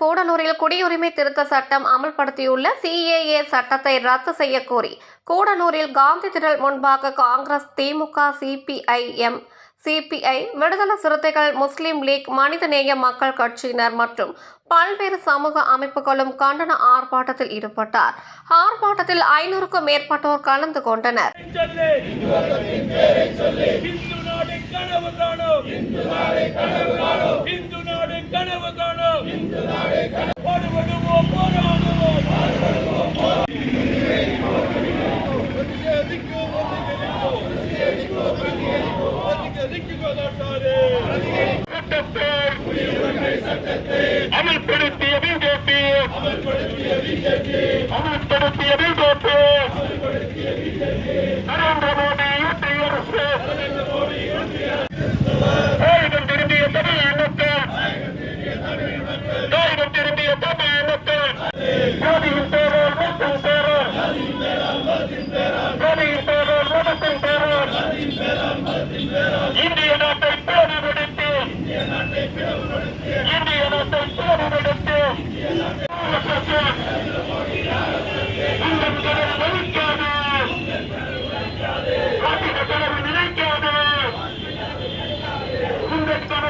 கூடலூரில் குடியுரிமை திருத்த சட்டம் அமல்படுத்தியுள்ள சிஏஏ சட்டத்தை ரத்து செய்ய கோரி. கூடலூரில் காந்தி திடல் முன்பாக காங்கிரஸ் திமுக சிபிஐஎம் சிபிஐ விடுதலை சிறுத்தைகள் முஸ்லிம் லீக் மனிதநேய மக்கள் கட்சியினர் மற்றும் பல்வேறு சமூக அமைப்புகளும் கண்டன ஆர்ப்பாட்டத்தில் ஈடுபட்டார். ஆர்ப்பாட்டத்தில் ஐநூறுக்கும் மேற்பட்டோர் கலந்து கொண்டனர். இந்து நாடு கனவு காணும். அமல்படுத்திய பிஜேபி. அமல்படுத்திய பிஜேபி. الباب